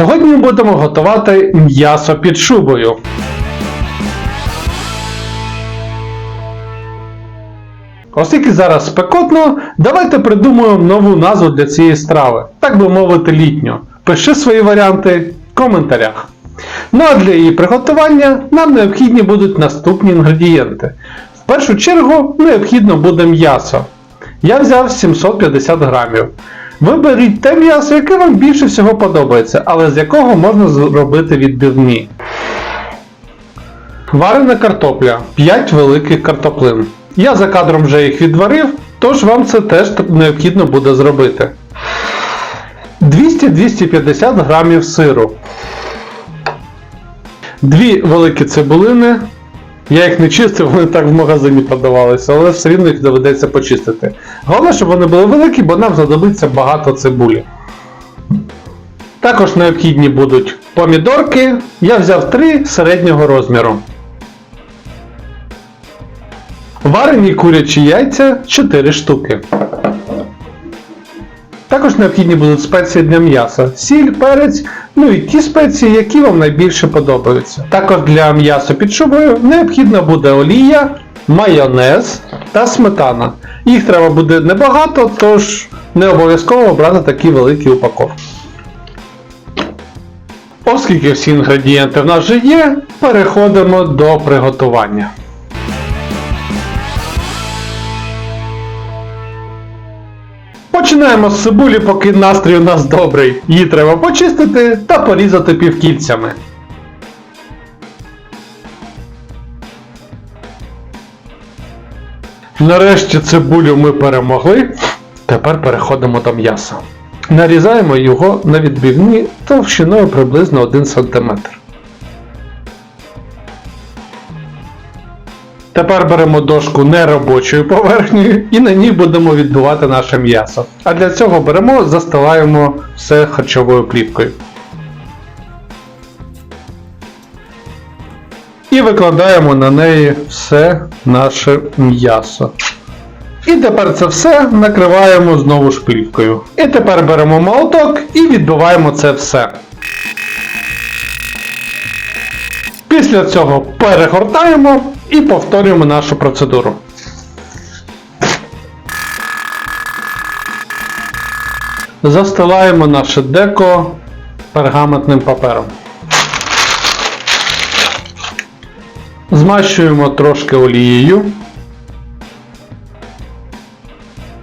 Сьогодні будемо готувати м'ясо під шубою. Оскільки зараз спекотно, давайте придумаємо нову назву для цієї страви, так би мовити, літню. Пиши свої варіанти в коментарях. Ну а для її приготування нам необхідні будуть наступні інгредієнти. В першу чергу необхідно буде м'ясо. Я взяв 750 грамів. Виберіть те м'ясо, яке вам більше всього подобається, але з якого можна зробити відбивні. Варена картопля 5 великих картоплин. Я за кадром вже їх відварив, тож вам це теж необхідно буде зробити. 200-250 грамів сиру. Дві великі цибулини. Я їх не чистив, вони так в магазині продавалися, але все рівно їх доведеться почистити. Головне, щоб вони були великі, бо нам знадобиться багато цибулі. Також необхідні будуть помідорки. Я взяв 3 середнього розміру. Варені курячі яйця 4 штуки. Також необхідні будуть спеції для м'яса, сіль, перець, ну і ті спеції, які вам найбільше подобаються. Також для м'яса під шубою необхідна буде олія, майонез та сметана. Їх треба буде небагато, тож не обов'язково брати такі великі упаковки. Оскільки всі інгредієнти в нас вже є, переходимо до приготування. Починаємо з цибулі, поки настрій у нас добрий. Її треба почистити та порізати півкільцями. Нарешті цибулю ми перемогли. Тепер переходимо до м'яса. Нарізаємо його на відбивні товщиною приблизно 1 см. Тепер беремо дошку неробочою поверхнею і на ній будемо відбивати наше м'ясо. А для цього беремо, застилаємо все харчовою плівкою. І викладаємо на неї все наше м'ясо. І тепер це все накриваємо знову ж плівкою. І тепер беремо молоток і відбиваємо це все. Після цього перегортаємо і повторюємо нашу процедуру. Застилаємо наше деко пергаментним папером. Змащуємо трошки олією.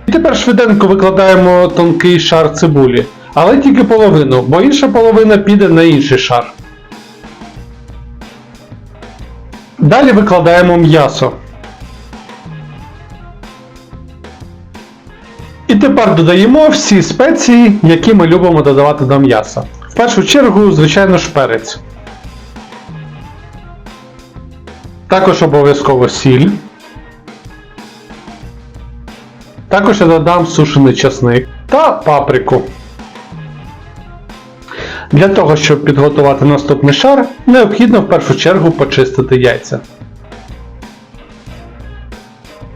І тепер швиденько викладаємо тонкий шар цибулі, але тільки половину, бо інша половина піде на інший шар. Далі викладаємо м'ясо. І тепер додаємо всі спеції, які ми любимо додавати до м'яса. В першу чергу, звичайно ж, перець. Також обов'язково сіль. Також я додам сушений часник та паприку. Для того, щоб підготувати наступний шар, необхідно в першу чергу почистити яйця.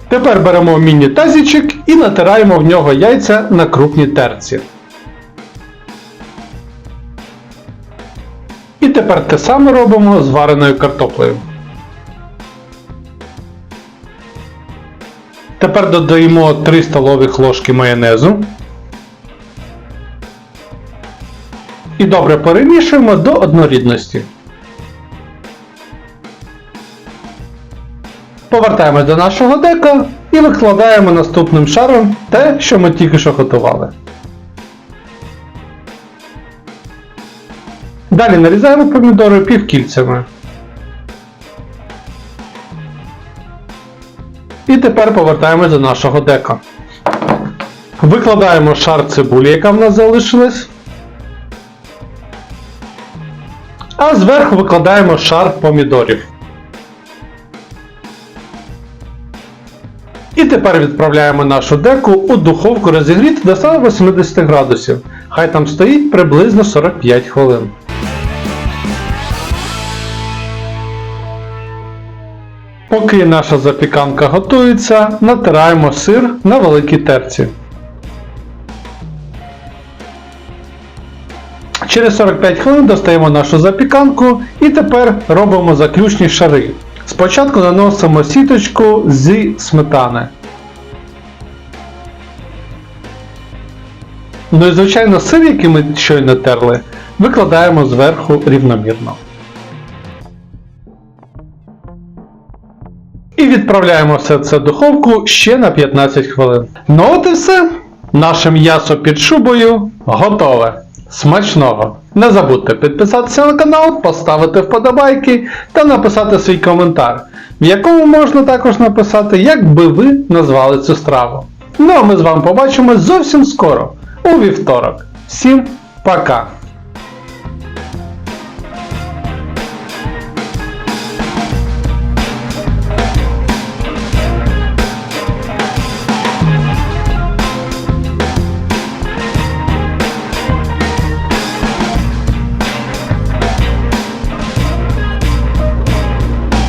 Тепер беремо міні-тазічок і натираємо в нього яйця на крупній терці. І тепер те саме робимо з вареною картоплею. Тепер додаємо 3 столових ложки майонезу. І добре перемішуємо до однорідності. Повертаємось до нашого дека і викладаємо наступним шаром те, що ми тільки що готували. Далі нарізаємо помідори півкільцями. І тепер повертаємось до нашого дека. Викладаємо шар цибулі, яка в нас залишилась. А зверху викладаємо шар помідорів. І тепер відправляємо нашу деку у духовку розігріти до 180 градусів. Хай там стоїть приблизно 45 хвилин. Поки наша запіканка готується, натираємо сир на великій терці. Через 45 хвилин достаємо нашу запіканку і тепер робимо заключні шари. Спочатку наносимо сіточку зі сметани. Ну і звичайно сир, який ми щойно терли, викладаємо зверху рівномірно. І відправляємо все це в духовку ще на 15 хвилин. Ну от і все. Наше м'ясо під шубою готове. Смачного! Не забудьте підписатися на канал, поставити вподобайки та написати свій коментар, в якому можна також написати, як би ви назвали цю страву. Ну а ми з вами побачимось зовсім скоро, у вівторок. Всім пока!